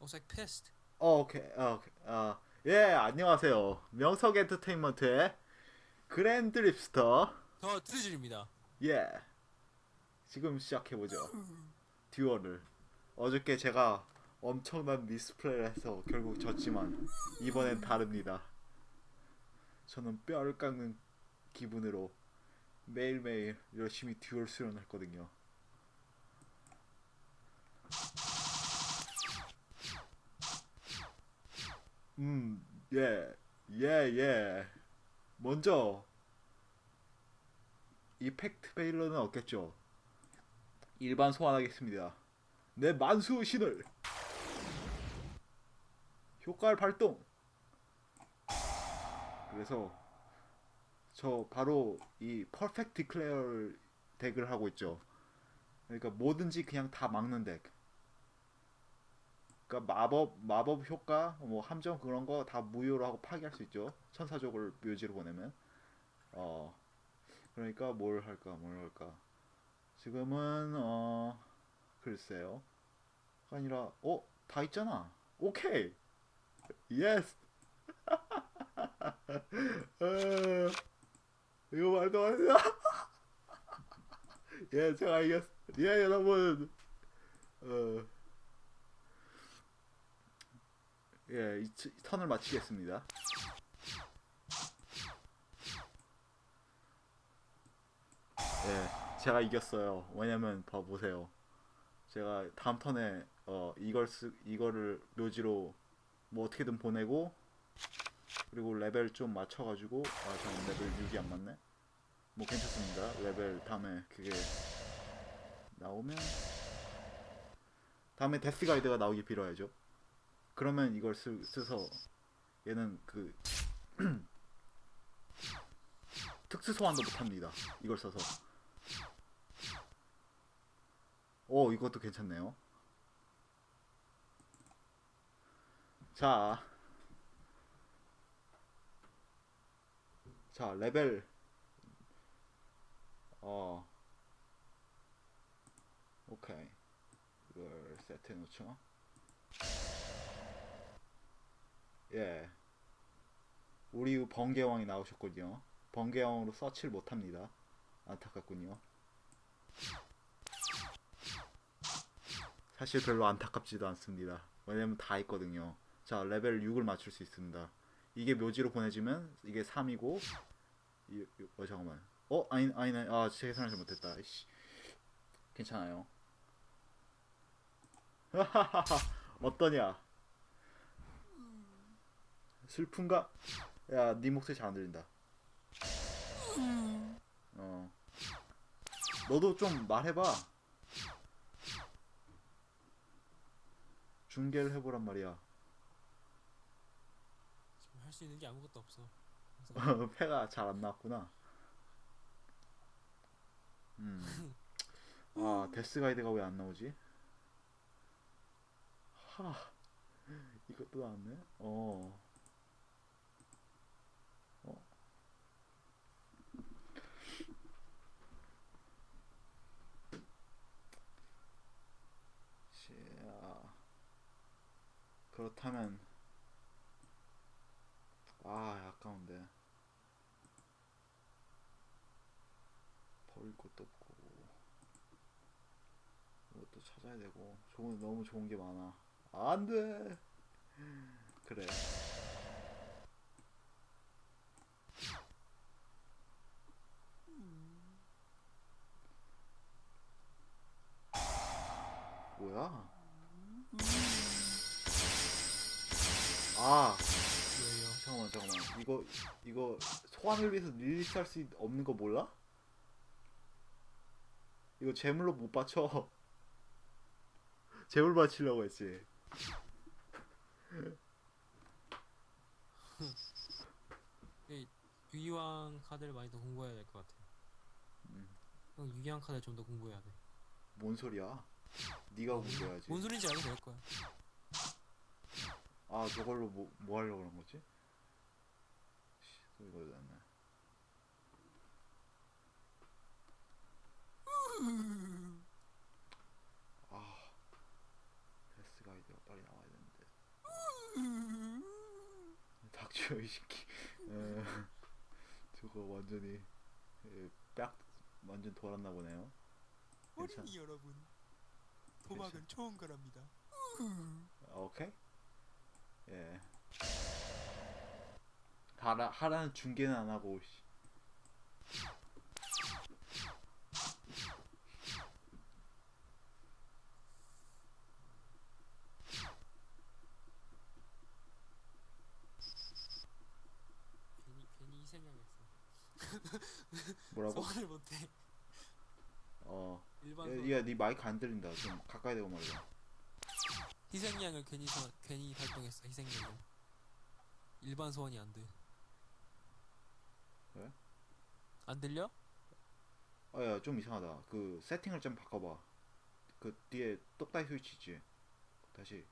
was like pissed. 어, 오케이. 어, 오케이. 어, 예, 안녕하세요. 명석 엔터테인먼트의 그랜드 립스터. 더 드리즐입니다. 예. 지금 시작해 보죠. 듀얼을. 어저께 제가 엄청난 미스플레이를 해서 결국 졌지만, 이번엔 다릅니다. 저는 뼈를 깎는 기분으로 매일매일 열심히 듀얼 수련했거든요. 음, 예, 예, 예. 먼저 이펙트 베일러는 없겠죠. 일반 소환하겠습니다. 내 만수 신을 효과를 발동. 그래서 저 바로 이 퍼펙트 디클레어 덱을 하고 있죠. 그러니까 뭐든지 그냥 다 막는 덱. 그러니까 마법 마법 효과 뭐 함정 그런 거 다 무효로 하고 파괴할 수 있죠. 천사족을 묘지로 보내면. 어 그러니까 뭘 할까 뭘 할까. 지금은 어 글쎄요. 아니라 어 다 있잖아. 오케이. 예스 어, 이거 말도 안 돼. 예 제가 이겼 예 여러분. 어 예, 이, 이 턴을 마치겠습니다. 예, 제가 이겼어요. 왜냐면 봐 보세요. 제가 다음 턴에 어 이걸 쓰 이거를 묘지로 뭐 어떻게든 보내고 그리고 레벨 좀 맞춰가지고 아 잠깐 레벨 6이 안 맞네. 뭐 괜찮습니다. 레벨 다음에 그게 나오면 다음에 데스 가이드가 나오기 빌어야죠. 그러면 이걸 쓰, 써서 얘는 그 특수 소환도 못합니다. 이걸 써서. 오 이것도 괜찮네요. 자, 자 레벨 어 오케이 이걸 세트해 놓죠. 예. 우리 번개왕이 나오셨군요. 번개왕으로 서치를 못합니다. 안타깝군요. 사실 별로 안타깝지도 않습니다. 왜냐면 다 있거든요. 자, 레벨 6을 맞출 수 있습니다. 이게 묘지로 보내지면 이게 3이고 이, 이- 어 잠깐만. 어 아니 아니네. 아 계산을 잘 못했다. 이씨. 괜찮아요. 어떠냐? 슬픈가? 야, 네 목소리 잘 안 들린다. 어. 너도 좀 말해봐. 중계를 해보란 말이야. 지금 할 수 있는 게 아무것도 없어. 패가 잘 안 나왔구나. 음. 아, 데스 가이드가 왜 안 나오지? 하. 이것도 나왔네? 어. 어. 자. 그렇다면 아, 아까운데. 버릴 것도 없고. 이것도 찾아야 되고. 좋은, 너무 좋은 게 많아. 안 돼! 그래. 이거 이거 소환을 위해서 릴리스 할 수 있- 없는 거 몰라? 이거 재물로 못 받쳐 재물 받치려고 했지 이 유기왕 카드를 많이 더 공부해야 될 것 같아. 음. 형 유기왕 카드 좀 더 공부해야 돼. 뭔 소리야 네가 공부해야지 뭔 소리인지 알고 될 거야. 아 저걸로 뭐, 뭐 하려고 그런 거지? 그러잖아. 아, 베스가 이제 빨리 나와야 되는데. 닥쳐 이 새끼. 어, 저거 완전히 예, 빡 완전 돌았나 보네요. 괜찮... 어린이 여러분, 도박은 괜찮... 좋은 거랍니다. 아, 오케이? 예. 하라 하라는 중계는 안 하고. 씨. 괜히 괜히 희생양했어. 뭐라고? 소환을 못해. 어. 일반 야, 소환. 야, 네 마이크 안 들린다. 좀 가까이 대고 말이야. 희생양을 괜히 소환, 괜히 발동했어. 희생양을. 일반 소환이 안 돼. 왜? 안 들려? 아, 야, 좀 이상하다. 그 세팅을 좀 바꿔봐. 그 뒤에 똑다이 스위치 있지. 다시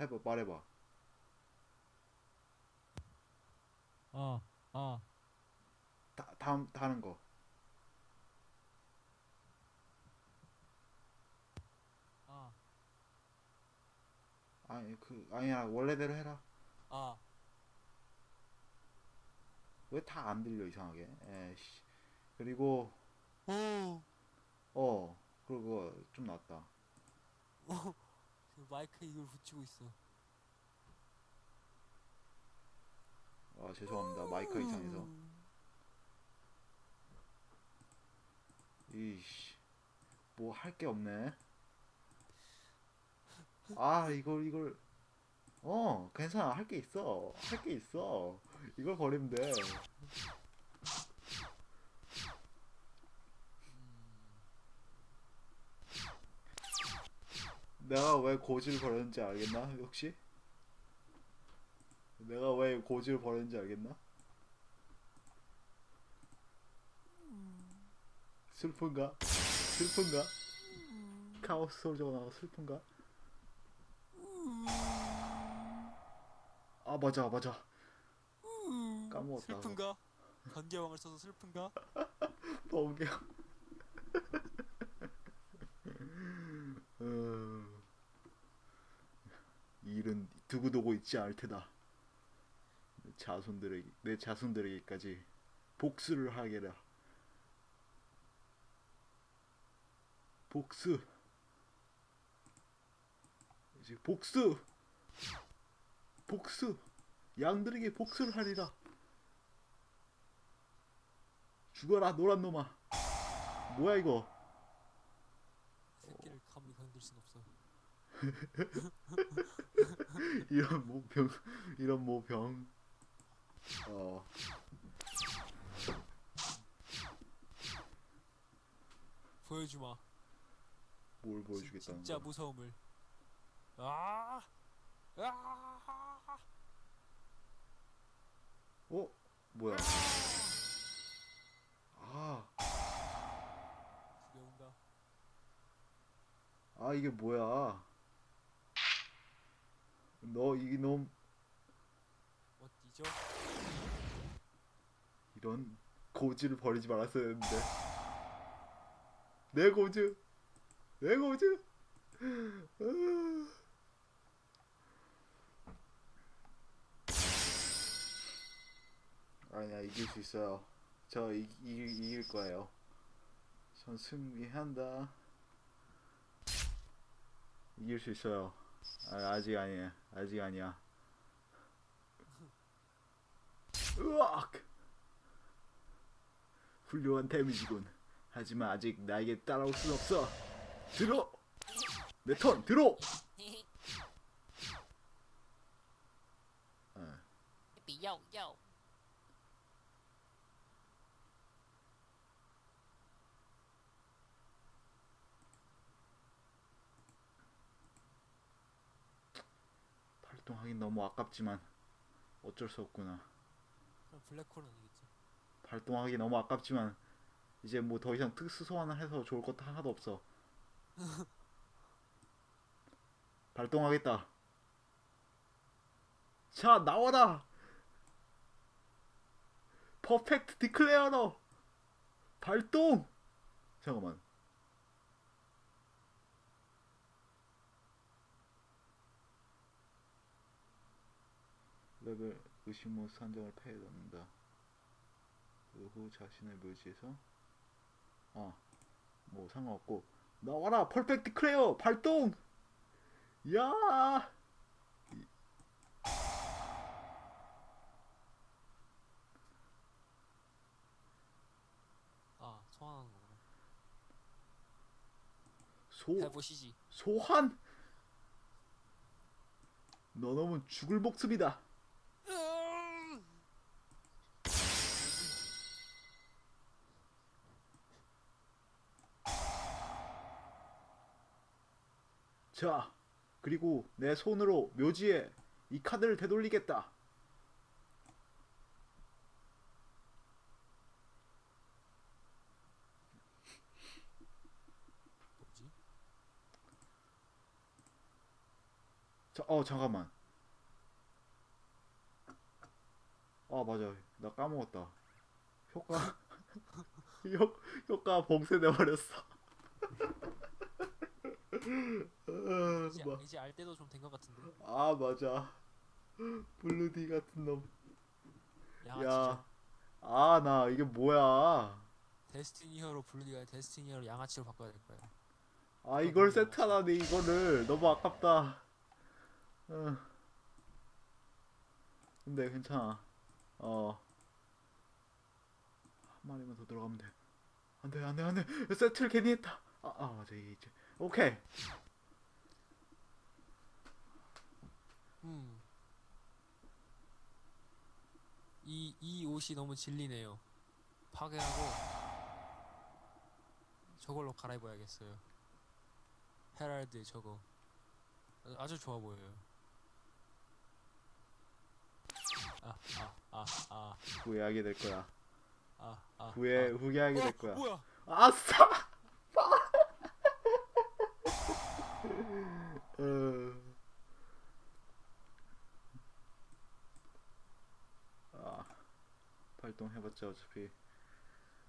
해봐, 말해봐. 어, 어. 다, 다음 다른 거. 아, 아니 그 아니야 원래대로 해라. 아. 왜 다 안 들려 이상하게? 에이씨. 그리고 오. 어 그리고 좀 낫다. 그 마이크 이걸 붙이고 있어. 아 죄송합니다 마이크 이상해서. 이씨 뭐 할 게 없네. 아 이걸 이걸 어 괜찮아 할 게 있어 할 게 있어 이걸 버리면 돼. 내가 왜 고지를 버렸는지 알겠나 혹시? 내가 왜 고지를 버렸는지 알겠나? 슬픈가? 슬픈가? 카오스 소리가 나고 슬픈가? 아 맞아 맞아 까먹었다 슬픈가? 번개왕을 써서 슬픈가? 번개 어... 이 일은 두고두고 잊지 않을 테다. 내 자손들에게 내 자손들에게까지 복수를 하게라. 복수. 이제 복수. 복수. 양들에게 복수를 하리라 죽어라 노란 놈아 뭐야 이거 새끼를 감히 건들 순 없어. 이런 모병 이런 모병 어 보여주마. 뭘 보여주겠다는 진짜 거야 무서움을. 아! 아! 어 뭐야 아, 두려운가? 아 이게 뭐야 너 이놈 어디죠? 이런 고지를 버리지 말았어야 했는데 내 고즈 내 고즈 아. 아니야 이길 수 있어요 저 이, 이, 이길 거예요 전 승리한다 이길 수 있어요 아, 아직 아니야 아직 아니야 으악 훌륭한 데미지군. 하지만 아직 나에게 따라올 순 없어. 들어! 내 턴, 들어! 어, 발동하긴 너무 아깝지만 어쩔 수 없구나. 그럼 블랙홀은 아니겠지. 발동하기 너무 아깝지만 이제 뭐 더 이상 특수 소환을 해서 좋을 것도 하나도 없어. 발동하겠다. 자, 나와라! 퍼펙트 디클레어러! 발동! 잠깐만. 의식모스 한정을 폐에 넣는다. 그 후 자신의 묘지에서 아 뭐 상관없고 나와라 퍼펙트 크레어 발동! 야! 아 소환하는 거구나. 소, 해보시지. 소환! 너 놈은 죽을 목숨이다 자 그리고 내 손으로 묘지에 이 카드를 되돌리겠다 뭐지? 자, 어 잠깐만. 아 맞아, 나 까먹었다. 효과 효 효과 봉쇄돼 버렸어. 이제, 뭐. 이제 알 때도 좀 된 것 같은데 아 맞아. 블루디 같은 놈. 양아치죠 야, 아 나 이게 뭐야? 데스티니 히어로 블루디가 데스티니 히어로 양아치로 바꿔야 될 거야 아 이걸 세트하다니 이거를 너무 아깝다. 응. 근데 괜찮아. 어. 한 마리만 더 들어가면 돼. 안돼 안돼 안돼 세트를 괜히 했다. 아, 아 맞아 이제 오케이. 음. 이, 이 옷이 너무 질리네요. 파괴하고 저걸로 갈아입어야겠어요. 헤랄드 저거. 아주 좋아 보여요. 아, 아, 아, 아, 후회하게 될 거야. 아, 아. 후회 아. 후회하게 어, 될 거야. 뭐야? 아싸. 어. 아, 발동해봤자 어차피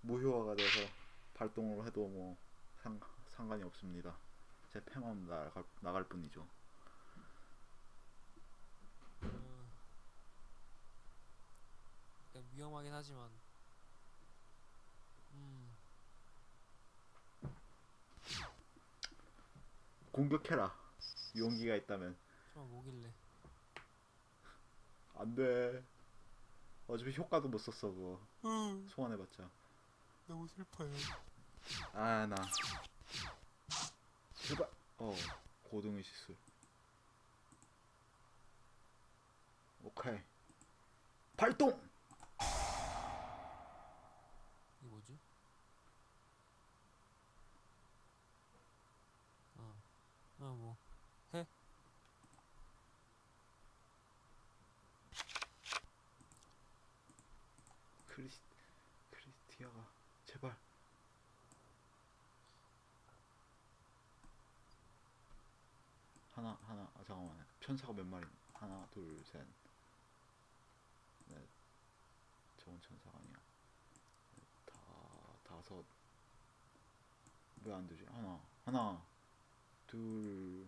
무효화가 돼서 발동을 해도 뭐 상, 상관이 없습니다. 제 패만 나갈, 나갈 뿐이죠. 어, 약간 위험하긴 하지만, 음, 공격해라. 용기가 있다면 좀 뭐길래. 안 돼. 어차피 효과도 못 썼어 그거 음, 소환해봤자. 너무 슬퍼요. 아 나. 제발. 어 고등의 시술. 오케이. 발동. 이게 뭐지? 어, 어, 뭐, 해? 크리스 크리스티아가 제발. 하나 하나 아 잠깐만 천사가 몇 마리? 하나 둘 셋. 넷. 저건 천사가 아니야. 넷, 다 다섯. 왜 안 되지? 하나 하나 둘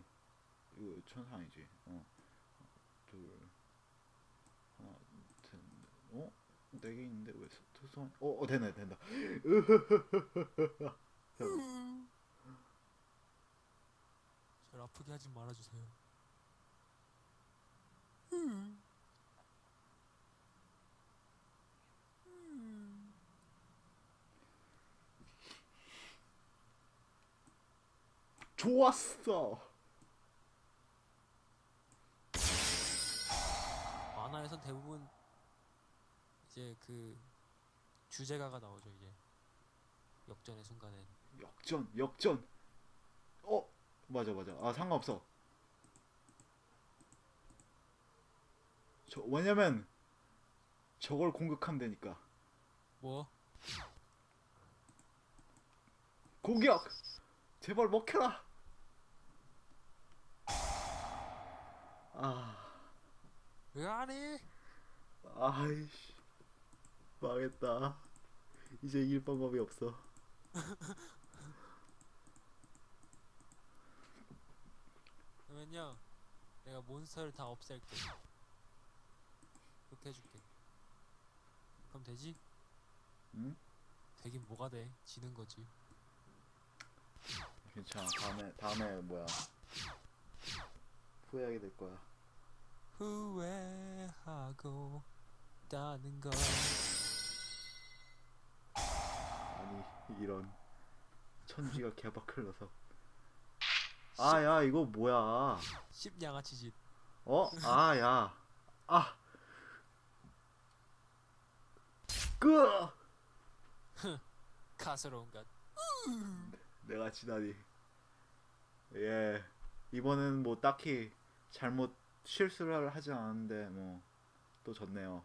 이거 천사 아니지? 어. 둘 하나 셋. 넷. 어? 네 개 있는데 왜 투성? 어, 어 되네 된다. 절 아프게 하지 말아주세요. 좋았어. 만화에선 대부분 이제 그 주제가가 나오죠 이제 역전의 순간에 역전 역전. 어 맞아 맞아. 아 상관없어. 저 왜냐면 저걸 공격하면 되니까. 뭐 공격. 제발 먹혀라. 아 왜 안 해? 아이씨 망했다. 이제 이길 방법이 없어. 그러면요 내가 몬스터를 다 없앨게. 그렇게 해줄게. 그럼 되지? 응? 되긴 뭐가 돼? 지는 거지. 괜찮아. 다음에 다음에 뭐야? 후회하게 될 거야. 후회하고 따는 걸. 아니 이런 천지가 개박 흘러서. 아 야 이거 뭐야? 씹양아치 짓. 어? 아 야. 아. 끄. 가스러운 것. 내가 지다니. 예. 이번엔 뭐 딱히 잘못 실수를 하지 않았는데 뭐 또 졌네요.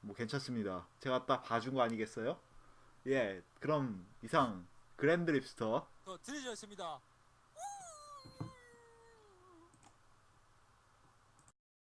뭐 괜찮습니다. 제가 딱 봐준 거 아니겠어요? 예. 그럼 이상 그랜드 립스터 어, 드리저였습니다.